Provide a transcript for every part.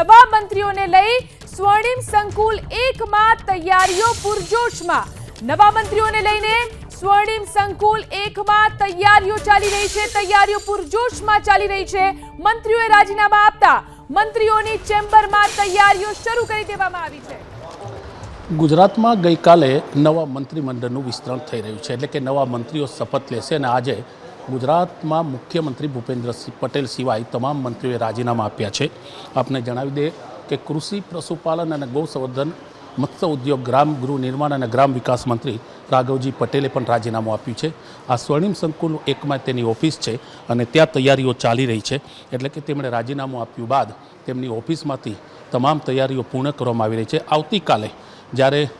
નવા મંત્રીઓને લઈ સ્વર્ણિમ સંકુલ એકમાં તૈયારીઓ પૂરજોશમાં. નવા મંત્રીઓને લઈને સ્વર્ણિમ સંકુલ એકમાં તૈયારીઓ ચાલી રહી છે, તૈયારીઓ પૂરજોશમાં ચાલી રહી છે. મંત્રીઓએ રાજીનામા આપતા મંત્રીઓની ચેમ્બરમાં તૈયારીઓ શરૂ કરી દેવામાં આવી છે. ગુજરાતમાં ગઈકાલે નવા મંત્રીમંડળનું વિસ્તરણ થઈ રહ્યું છે, એટલે કે નવા મંત્રીઓ શપથ લેશે અને આજે ગુજરાતમાં મુખ્યમંત્રી ભૂપેન્દ્રસિંહ પટેલ સિવાય તમામ મંત્રીઓએ રાજીનામા આપ્યા છે. આપને જણાવી દે કે કૃષિ, પશુપાલન અને ગૌસંવર્ધન, મત્સ્ય ઉદ્યોગ, ગ્રામ ગૃહ નિર્માણ અને ગ્રામ વિકાસ મંત્રી રાઘવજી પટેલે પણ રાજીનામું આપ્યું છે. આ સ્વર્ણિમ સંકુલ એકમાં તેની ઓફિસ છે અને ત્યાં તૈયારીઓ ચાલી રહી છે. એટલે કે તેમણે રાજીનામું આપ્યું બાદ તેમની ઓફિસમાંથી તમામ તૈયારીઓ પૂર્ણ કરવામાં આવી રહી છે. આવતીકાલે જ્યારે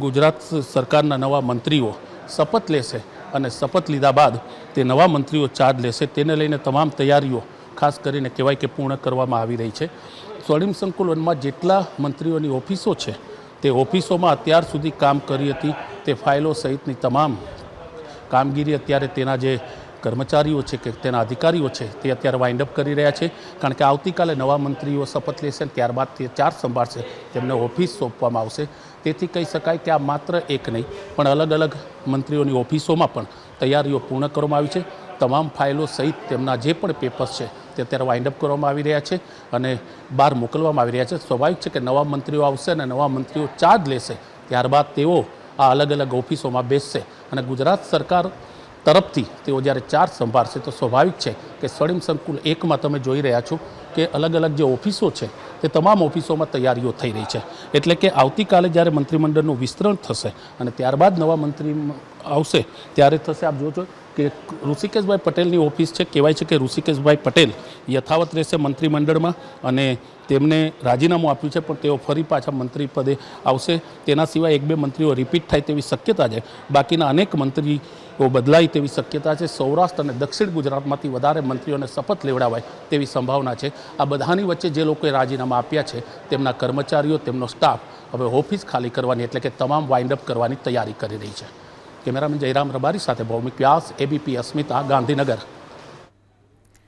ગુજરાત સરકારના નવા મંત્રીઓ શપથ લેશે અને શપથ લીધા બાદ તે નવા મંત્રીઓ ચાર્જ લેશે. તેને લઈને તમામ તૈયારીઓ ખાસ કરીને કહેવાય કે પૂર્ણ કરવામાં આવી રહી છે. સ્વર્ણિમ સંકુલનમાં જેટલા મંત્રીઓની ઓફિસો છે, તે ઓફિસોમાં અત્યાર સુધી કામ કરી હતી. તે ફાઇલો સહિતની તમામ કામગીરી અત્યારે તેના જે કર્મચારીઓ છે કે તેના અધિકારીઓ છે તે અત્યારે વાઇન્ડ અપ કરી રહ્યા છે. કારણ કે આવતીકાલે નવા મંત્રીઓ શપથ લેશે ત્યારબાદ તે ચાર્જ સંભાળશે. તેમને ઓફિસ સોંપવામાં આવશે. તેથી કહી શકાય કે આ માત્ર એક નહીં, પણ અલગ અલગ મંત્રીઓની ઓફિસોમાં પણ તૈયારીઓ પૂર્ણ કરવામાં આવી છે. તમામ ફાઇલો સહિત તેમના જે પણ પેપર્સ છે તે અત્યારે વાઇન્ડ અપ કરવામાં આવી રહ્યા છે અને બહાર મોકલવામાં આવી રહ્યા છે. સ્વાભાવિક છે કે નવા મંત્રીઓ આવશે અને નવા મંત્રીઓ ચાર્જ લેશે. ત્યારબાદ તેઓ આ અલગ અલગ ઓફિસોમાં બેસશે અને ગુજરાત સરકાર તરફથી તેઓ જ્યારે ચાર્જ સંભાળશે તો સ્વાભાવિક છે કે સ્વર્ણિમ સંકુલ એકમાં તમે જોઈ રહ્યા છો કે અલગ અલગ જે ઓફિસો છે તે તમામ ઓફિસોમાં તૈયારીઓ થઈ રહી છે. એટલે કે આવતીકાલે જ્યારે મંત્રીમંડળનું વિસ્તરણ થશે અને ત્યારબાદ નવા મંત્રી આવશે, ત્યારે થશે. આપ જોજો કે ઋષિકેશભાઈ પટેલની ઓફિસ છે, કહેવાય છે કે ઋષિકેશભાઈ પટેલ યથાવત રહેશે મંત્રીમંડળમાં અને તેમને રાજીનામું આપ્યું છે, પણ તેઓ ફરી પાછા મંત્રી પદે આવશે. તેના સિવાય એક બે મંત્રીઓ રિપીટ થાય તેવી શક્યતા છે. બાકીના અનેક મંત્રીઓ બદલાય તેવી શક્યતા છે. સૌરાષ્ટ્ર અને દક્ષિણ ગુજરાતમાંથી વધારે મંત્રીઓને શપથ લેવડાવાય તેવી સંભાવના છે. આ બધાની વચ્ચે જે લોકોએ રાજીનામા આપ્યા છે, તેમના કર્મચારીઓ, તેમનો સ્ટાફ હવે ઓફિસ ખાલી કરવાની, એટલે કે તમામ વાઇન્ડ અપ કરવાની તૈયારી કરી રહી છે. કેમેરામેન જયરામ રબારી સાથે ભૌમિક વ્યાસ એબીપી અસ્મિતા ગાંધીનગર.